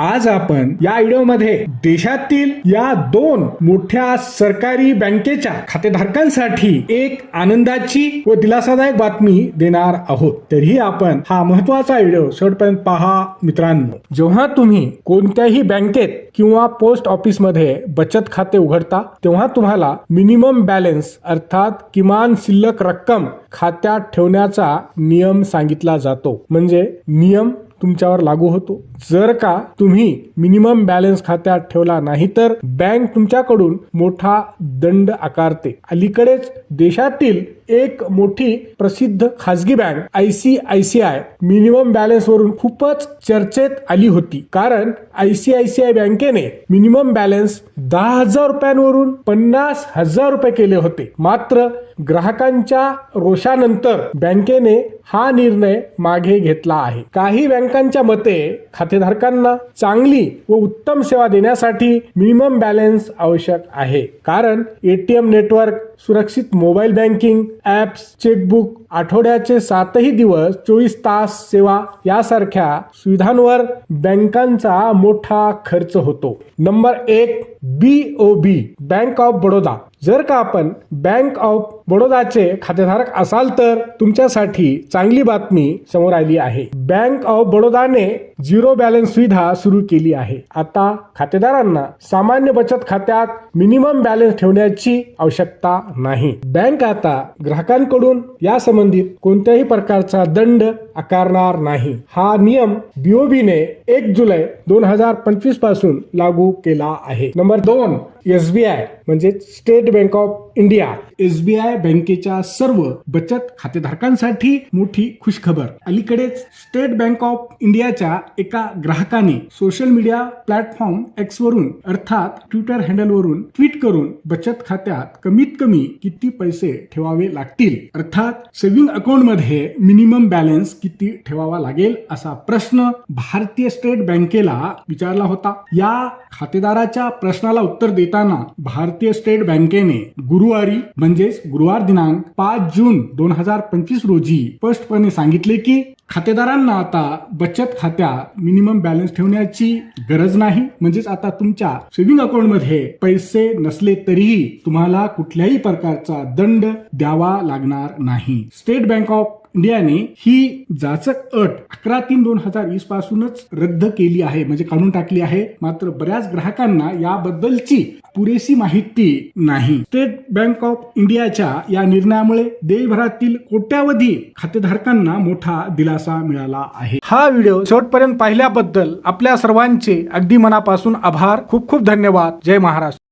आज आपण या व्हिडिओमध्ये देशातील या दोन मोठ्या सरकारी बँकेच्या खातेधारकांसाठी एक आनंदाची व दिलासादायक बातमी देणार आहोत. तरीही आपण हा महत्त्वाचा व्हिडिओ शेवटपर्यंत पहा मित्रांनो. जेव्हा तुम्ही कोणत्याही बँकेत किंवा पोस्ट ऑफिसमध्ये बचत खाते उघडता तेव्हा तुम्हाला मिनिमम बॅलन्स अर्थात किमान शिल्लक रक्कम खात्यात ठेवण्याचा नियम सांगितला जातो. म्हणजे नियम तुमच्यावर लागू होतो. जर का तुम्ही मिनिमम बॅलन्स खात्यात ठेवला नाही तर बँक तुमच्याकडून मोठा दंड आकारते. अलीकडेच देशातील एक मोठी प्रसिद्ध खासगी bank I C I C I minimum balance वरून खूपच चर्चेत आली होती. कारण I C I C I बँकेने मिनिमम बॅलन्स दहा हजार रुपयांवरून पन्नास हजार रुपये केले होते. मात्र ग्राहकांच्या रोषानंतर बँकेने हा निर्णय मागे घेतला आहे. काही बँकांच्या मते खातेधारकांना चांगली व उत्तम सेवा देण्यासाठी मिनिमम बॅलन्स आवश्यक आहे. कारण एटीएम नेटवर्क सुरक्षित मोबाईल बँकिंग ॲप्स चेकबुक आठवड्याचे सातही दिवस चोवीस तास सेवा यासारख्या सुविधांवर बँकांचा मोठा खर्च होतो. नंबर एक B O B bank of Baroda. जर का आपण बँक ऑफ बडोदाचे खातेधारक असाल तर तुमच्यासाठी चांगली बातमी समोर आली आहे. बँक ऑफ बडोदाने झिरो बॅलन्स सुविधा सुरू केली आहे. आता खातेदारांना सामान्य बचत खात्यात मिनिमम बॅलन्स ठेवण्याची आवश्यकता नाही. बँक आता ग्राहकांकडून या संबंधित कोणत्याही प्रकारचा दंड आकारणार नाही. हा नियम बीओबीने एक जुलै दोन हजार पंचवीसपासून लागू केला आहे. नंबर दोन एसबीआय म्हणजे state bank of India SBI बँकेच्या सर्व बचत खातेधारकांसाठी मोठी खुशखबर. अलीकडेच स्टेट बँक ऑफ इंडियाच्या एका ग्राहकाने सोशल मीडिया प्लॅटफॉर्म एक्स वरून अर्थात ट्विटर हँडल वरून ट्विट करून बचत खात्यात कमीत कमी किती पैसे ठेवावे लागतील? अर्थात सेव्हिंग अकाउंटमध्ये मिनिमम बॅलन्स किती ठेवावा लागेल असा प्रश्न भारतीय स्टेट बँकेला विचारला होता. या खातेदाराच्या प्रश्नाला उत्तर देताना भारतीय स्टेट बँकेने गुरुवारी म्हणजेच गुरुवार दिनांक पाच जून दोन हजार पंचवीस रोजी स्पष्टपणे सांगितले की खातेदारांना आता बचत खात्यात मिनिमम बॅलन्स ठेवण्याची गरज नाही. म्हणजेच आता तुमच्या सेव्हिंग अकाउंटमध्ये पैसे नसले तरीही तुम्हाला कुठल्याही प्रकारचा दंड द्यावा लागणार नाही. स्टेट बँक ऑफ इंडियाने ही जाचक अट अकरा तीन दोन हजार वीस पासूनच रद्द केली आहे म्हणजे काढून टाकली आहे. मात्र बऱ्याच ग्राहकांना याबद्दलची पुरेशी माहिती नाही. स्टेट बँक ऑफ इंडियाच्या या निर्णयामुळे देशभरातील कोट्यावधी खातेधारकांना मोठा दिलासा मिळाला आहे. हा व्हिडिओ शेवटपर्यंत पाहिल्याबद्दल आपल्या सर्वांचे अगदी मनापासून आभार. खूप खूप धन्यवाद. जय महाराष्ट्र.